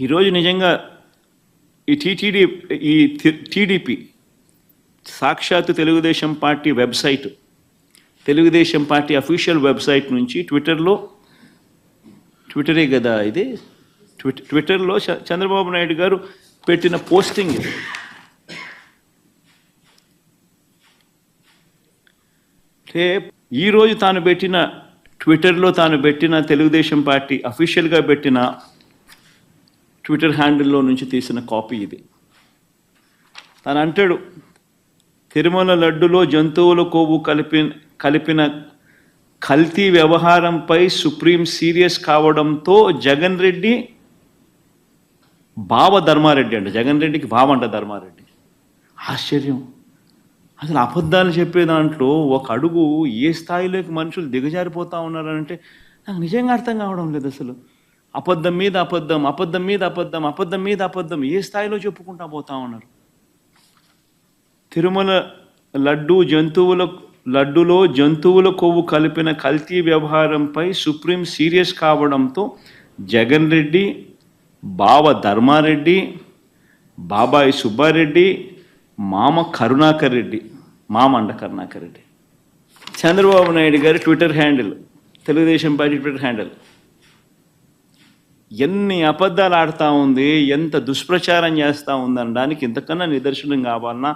ఈరోజు నిజంగా ఈ టీటీడీ ఈ టీడీపీ సాక్షాత్ Telugu Desam party website Telugu Desam party official website నుంచి ట్విట్టర్లో ట్విట్టరే కదా ఇది? ట్విట్ ట్విట్టర్లో చ- చంద్రబాబు నాయుడు గారు పెట్టిన పోస్టింగ్ ఇది. అంటే ఈరోజు తాను పెట్టిన ట్విట్టర్లో తాను పెట్టిన తెలుగుదేశం పార్టీ అఫీషియల్గా పెట్టిన ట్విట్టర్ హ్యాండిల్లో నుంచి తీసిన కాపీ ఇది. తను అంటాడు తిరుమల లడ్డులో జంతువుల కొవ్వు కలిపి కలిపిన కల్తీ వ్యవహారంపై సుప్రీం సీరియస్ కావడంతో జగన్ రెడ్డి బావ ధర్మారెడ్డి అంట. జగన్ రెడ్డికి బావ అంట ధర్మారెడ్డి. ఆశ్చర్యం. అసలు అబద్ధాలు చెప్పే దాంట్లో ఒక అడుగు ఏ స్థాయిలోకి మనుషులు దిగజారిపోతూ ఉన్నారంటే నాకు నిజంగా అర్థం కావడం లేదు అసలు. అబద్ధం మీద అబద్ధం అబద్ధం మీద అబద్ధం అబద్ధం మీద అబద్ధం ఏ స్థాయిలో చెప్పుకుంటా పోతా ఉన్నారు? తిరుమల లడ్డు జంతువుల లడ్డులో జంతువుల కొవ్వు కలిపిన కల్తీ వ్యవహారంపై సుప్రీం సీరియస్ కావడంతో జగన్ రెడ్డి బావ ధర్మారెడ్డి బాబాయి సుబ్బారెడ్డి మామ కరుణాకర్ రెడ్డి మామండ కరుణాకర్ రెడ్డి. చంద్రబాబు నాయుడు గారి Twitter handle Telugu Desam party Twitter handle. ఎన్ని అబద్ధాలు ఆడుతూ ఉంది ఎంత దుష్ప్రచారం చేస్తూ ఉందనడానికి ఇంతకన్నా నిదర్శనం కావాలన్నా